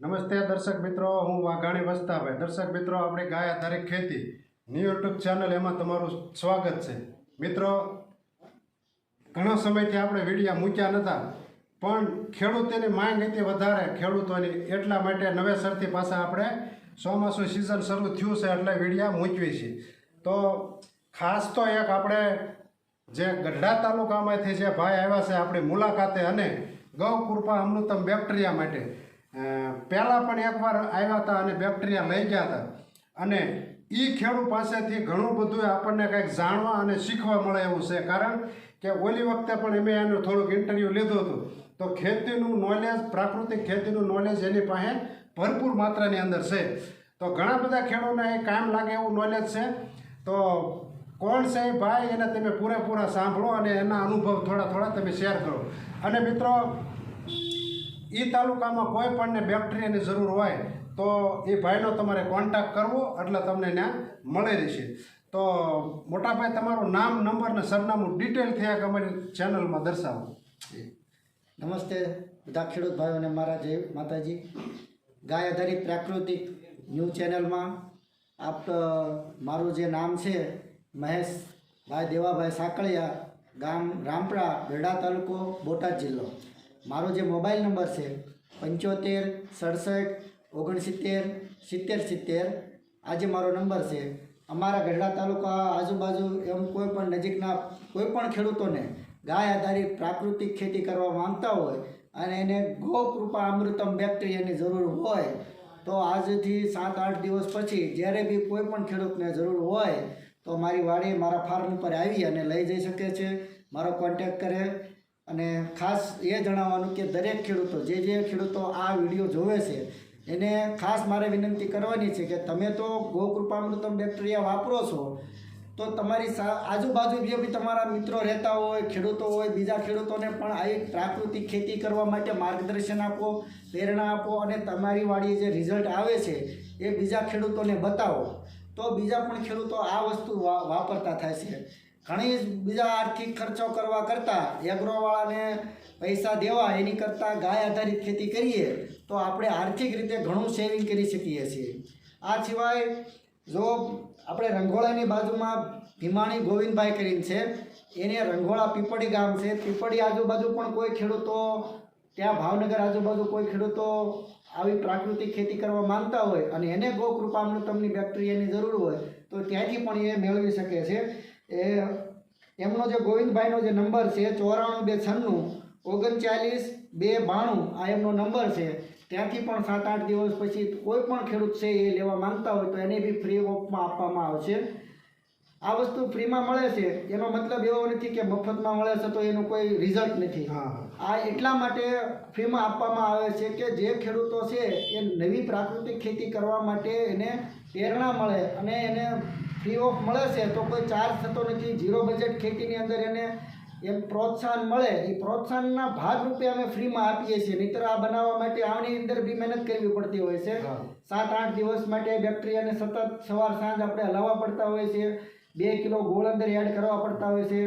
નમસ્તે દર્શક મિત્રો, હું વાઘાણી વસ્તાભાઈ દર્શક મિત્રો, આપણે ગાય આધારિત ખેતી ન્યૂ યુટ્યુબ ચેનલ એમાં તમારું સ્વાગત છે. મિત્રો, ઘણા સમયથી આપણે વિડીયા મૂક્યા નહોતા પણ ખેડૂતોની માંગ હતી વધારે. ખેડૂતોની એટલા માટે નવેસરથી પાછા આપણે ચોમાસું સિઝન શરૂ થયું છે એટલે વિડીયા મૂકવી છે. તો ખાસ તો એક આપણે જે ગઢડા તાલુકામાંથી જે ભાઈ આવ્યા છે, આપણી મુલાકાતે અને ગૌ કૃપા અમૃતમ બેક્ટેરિયા માટે પહેલાં પણ એકવાર આવ્યા હતા અને બેક્ટેરિયા લઈ ગયા હતા. અને એ ખેડૂત પાસેથી ઘણું બધું આપણને કંઈક જાણવા અને શીખવા મળે એવું છે. કારણ કે ઓલી વખતે પણ મેં એનું થોડુંક ઇન્ટરવ્યૂ લીધું હતું. તો ખેતીનું નોલેજ પ્રાકૃતિક ખેતીનું નોલેજ એની પાસે ભરપૂર માત્રાની અંદર છે. તો ઘણા બધા ખેડૂતોને એ કામ લાગે એવું નોલેજ છે. તો કોણ છે એ ભાઈ એને તમે પૂરેપૂરા સાંભળો અને એના અનુભવ થોડા થોડા તમે શેર કરો. અને મિત્રો એ તાલુકામાં કોઈ પણને બેક્ટેરિયાની જરૂર હોય, તો એ ભાઈનો તમારે કોન્ટેક્ટ કરવો, એટલે તમને ત્યાં મળી રહેશે. તો મોટાભાઈ, તમારું નામ નંબર ને સરનામું ડિટેલ થયા કે અમારી ચેનલમાં દર્શાવો. નમસ્તે, બધા ખેડૂત ભાઈઓને મારા જય માતાજી. ગાય આધારિત પ્રાકૃતિક ન્યૂ ચેનલમાં આપ મારું જે નામ છે મહેશભાઈ દેવાભાઈ સાંકળિયા, ગામ રામપરા, બેડા તાલુકો બોટાદ જિલ્લો. મારો જે મોબાઈલ નંબર છે પંચોતેર, સડસઠ, ઓગણસિત્તેર, સિત્તેર સિત્તેર, આ જે મારો નંબર છે, અમારા ગઢડા તાલુકા આજુબાજુ એમ કોઈ પણ નજીકના કોઈ પણ ખેડૂતોને ગાય આધારિત પ્રાકૃતિક ખેતી કરવા માંગતા હોય અને એને ગૌ કૃપા અમૃતમ બેક્ટેરિયાની જરૂર હોય, તો આજથી સાત, આઠ દિવસ પછી જ્યારે બી કોઈ પણ ખેડૂતને જરૂર હોય, તો મારી વાડી મારા ફાર્મ ઉપર આવી અને લઈ જઈ શકે છે. મારો કોન્ટેક કરે અને ખાસ એ જણાવવાનું કે દરેક ખેડૂતો, જે જે ખેડૂતો આ વીડિયો જોવે છે, એને ખાસ મારે વિનંતી કરવાની છે કે તમે તો ગોકૃપામૃતમ બેક્ટેરિયા વાપરો છો, તો તમારી આજુબાજુ જે બી તમારા મિત્રો રહેતા હોય, ખેડૂતો હોય, બીજા ખેડૂતોને પણ આવી પ્રાકૃતિક ખેતી કરવા માટે માર્ગદર્શન આપો, પ્રેરણા આપો અને તમારી વાડીએ જે રિઝલ્ટ આવે છે, એ બીજા ખેડૂતોને બતાવો. તો બીજા પણ ખેડૂતો આ વસ્તુ વાપરતા થાય છે. ઘણી બીજા આર્થિક ખર્ચો કરવા કરતાં એગ્રોવાળાને પૈસા દેવા, એની કરતાં ગાય આધારિત ખેતી કરીએ, તો આપણે આર્થિક રીતે ઘણું સેવિંગ કરી શકીએ છીએ. આ સિવાય જો આપણે રંગોળાની બાજુમાં ભીમાણી ગોવિંદભાઈ કરીને છે, એને રંગોળા પીપળી ગામ છે, પીપળી આજુબાજુ પણ કોઈ ખેડૂતો, ત્યાં ભાવનગર આજુબાજુ કોઈ ખેડૂતો આવી પ્રાકૃતિક ખેતી કરવા માંગતા હોય અને એને ગોકૃપામૃતમની બેક્ટેરિયાની જરૂર હોય, તો ત્યાંથી પણ એ મેળવી શકે છે. એ એમનો જે ગોવિંદભાઈનો જે નંબર છે ચોરાણું બે છન્નું ઓગણચાલીસ બે બાણું આ એમનો નંબર છે. ત્યાંથી પણ સાત આઠ દિવસ પછી કોઈ પણ ખેડૂત છે એ લેવા માંગતા હોય તો એને બી ફ્રી ઓફમાં આપવામાં આવશે. આ વસ્તુ ફ્રીમાં મળે છે. એનો મતલબ એવો નથી કે મફતમાં મળે છે તો એનું કોઈ રિઝલ્ટ નથી. આ એટલા માટે ફ્રીમાં આપવામાં આવે છે કે જે ખેડૂતો છે એ નવી પ્રાકૃતિક ખેતી કરવા માટે એને પ્રેરણા મળે અને એને ફ્રી ઓફ મળે છે તો કોઈ ચાર્જ થતો નથી. ઝીરો બજેટ ખેતીની અંદર એને એમ પ્રોત્સાહન મળે. એ પ્રોત્સાહનના ભાગરૂપે અમે ફ્રીમાં આપીએ છીએ. નહીતર આ બનાવવા માટે આની અંદર બી મહેનત કરવી પડતી હોય છે. સાત આઠ દિવસ માટે બેક્ટેરિયાને સતત સવાર સાંજ આપણે હલાવવા પડતા હોય છે. બે કિલો ગોળ અંદર એડ કરવા પડતા હોય છે.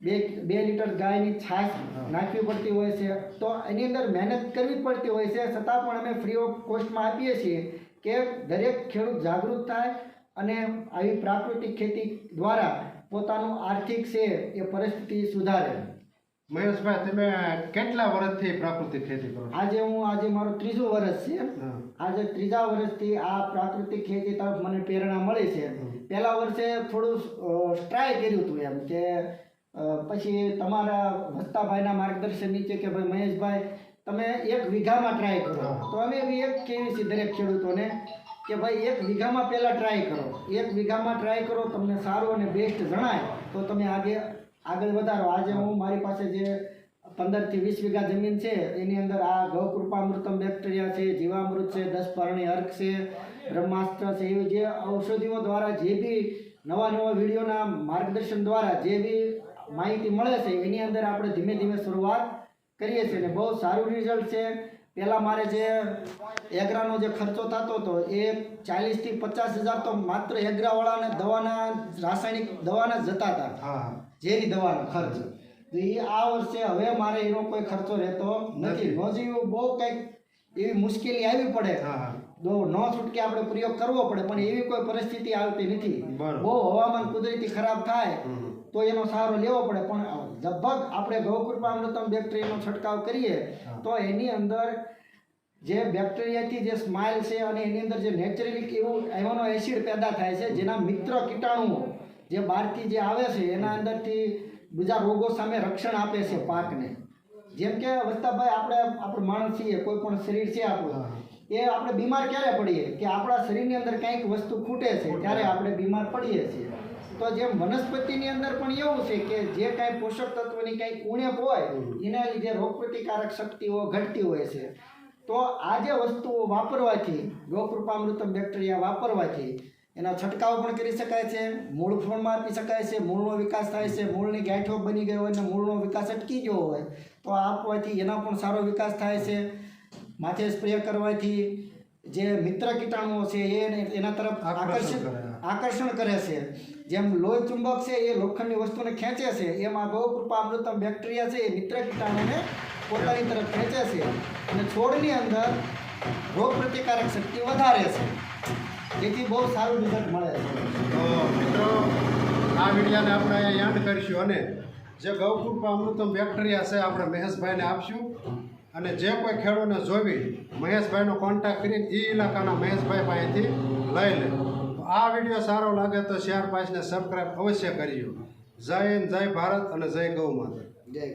બે બે લીટર ગાયની છાશ નાખવી પડતી હોય છે. તો એની અંદર મહેનત કરવી પડતી હોય છે. છતાં પણ અમે ફ્રી ઓફ કોસ્ટમાં આપીએ છીએ કે દરેક ખેડૂત જાગૃત થાય અને આવી પ્રાકૃતિક ખેતી દ્વારા પોતાનું આર્થિક છે એ પરિસ્થિતિ સુધારે. મહેશભાઈ તમે કેટલા વર્ષથી પ્રાકૃતિક ખેતી કરો આજે હું આજે મારું ત્રીજું વર્ષ છે. આજે ત્રીજા વર્ષથી આ પ્રાકૃતિક ખેતી તરફ મને પ્રેરણા મળી છે. પહેલા વર્ષે થોડું ટ્રાય કર્યું હતું એમ કે પછી તમારા વસ્તાભાઈના માર્ગદર્શન નીચે કે ભાઈ મહેશભાઈ તમે એક વીઘામાં ટ્રાય કરો. તો અમે એવી એક કેવી છે દરેક ખેડૂતોને કે ભાઈ એક વીઘામાં પહેલાં ટ્રાય કરો. એક વીઘામાં ટ્રાય કરો તમને સારું અને બેસ્ટ જણાય તો તમે આગે આગળ વધારો. આજે હું મારી પાસે જે પંદરથી વીસ વીઘા જમીન છે એની અંદર આ ગૌકૃપામૃતમ બેક્ટેરિયા છે જીવામૃત છે દસ પારણી અર્ક છે બ્રહ્માસ્ત્ર છે એવી જે ઔષધિઓ દ્વારા જે બી નવા નવા વિડીયોના માર્ગદર્શન દ્વારા જે બી માહિતી મળે છે એની અંદર આપણે ધીમે ધીમે શરૂઆત કરીએ છીએ ને બહુ સારું રિઝલ્ટ છે. પહેલાં મારે જે એગ્રાનો જે ખર્ચો થતો હતો એ ચાલીસથી પચાસ હજાર તો માત્ર એગ્રાવાળાને દવાના રાસાયણિક દવાના જ જતા હતા. ઝેરી દવાનો ખર્ચ. તો એ આ વર્ષે હવે મારે એનો કોઈ ખર્ચો રહેતો નથી. નથી. બહુ કંઈક એવી મુશ્કેલી આવી પડે. હા હા. ન છૂટકે આપણે પ્રયોગ કરવો પડે પણ એવી કોઈ પરિસ્થિતિ આવતી નથી. બહુ હવામાન કુદરતી ખરાબ થાય તો એનો સહારો લેવો પડે પણ લગભગ આપણે ગૌકૃપામૃતમ બેક્ટેરિયાનો છંટકાવ કરીએ તો એની અંદર જે બેક્ટેરિયાથી જે સ્માઇલ છે અને એની અંદર જે નેચરલી એવું એવાનો એસિડ પેદા થાય છે જેના મિત્ર કીટાણુઓ જે બહારથી જે આવે છે એના અંદરથી બીજા રોગો સામે રક્ષણ આપે છે પાકને. જેમ કે વસ્તાભાઈ આપણે આપણું માણસ છીએ કોઈ પણ શરીર છે આપણું એ આપણે બીમાર ક્યારે પડીએ? કે આપણા શરીરની અંદર કંઈક વસ્તુ ખૂટે છે ત્યારે આપણે બીમાર પડીએ છીએ. તો જેમ વનસ્પતિની અંદર પણ એવું છે કે જે કાંઈ પોષક તત્વની કાંઈ ઉણેપ હોય એના લીધે રોગપ્રતિકારક શક્તિઓ ઘટતી હોય છે. તો આ જે વસ્તુઓ વાપરવાથી ગૌકૃપામૃતમ બેક્ટેરિયા વાપરવાથી એના છંટકાવ પણ કરી શકાય છે મૂળ ફળમાં આપી શકાય છે મૂળનો વિકાસ થાય છે મૂળની ગાંઠો બની ગયો હોય અને મૂળનો વિકાસ અટકી ગયો હોય તો આપવાથી એનો પણ સારો વિકાસ થાય છે. માથે સ્પ્રે કરવાથી જે મિત્ર કીટાણુઓ છે એ એના તરફ આકર્ષણ આકર્ષણ કરે. છે. જેમ લોહી ચુંબક છે એ લોખંડની વસ્તુને ખેંચે છે એમ આ ગૌકૃપા અમૃતમ બેક્ટેરિયા છે એ મિત્ર કીટાણુને પોતાની તરફ ખેંચે છે. અને છોડની અંદર રોગ પ્રતિકારક શક્તિ વધારે છે. જેથી બહુ સારું રિઝલ્ટ મળે છે. તો મિત્રો આ વિડીયાને આપણે યાદ કરીશું અને જે ગૌકૃપા અમૃતમ બેક્ટેરિયા છે આપણે મહેશભાઈને આપશું. અને જે કોઈ ખેડૂતને જોવી, મહેશભાઈનો કોન્ટેક્ટ કરીને એ ઇલાકાના મહેશભાઈ પાસેથી લઈ લે. તો આ વીડિયો સારો લાગે તો શેર પાસને સબસ્ક્રાઈબ અવશ્ય કરજો. જય હિન્દ, જય ભારત અને જય ગૌ માતા.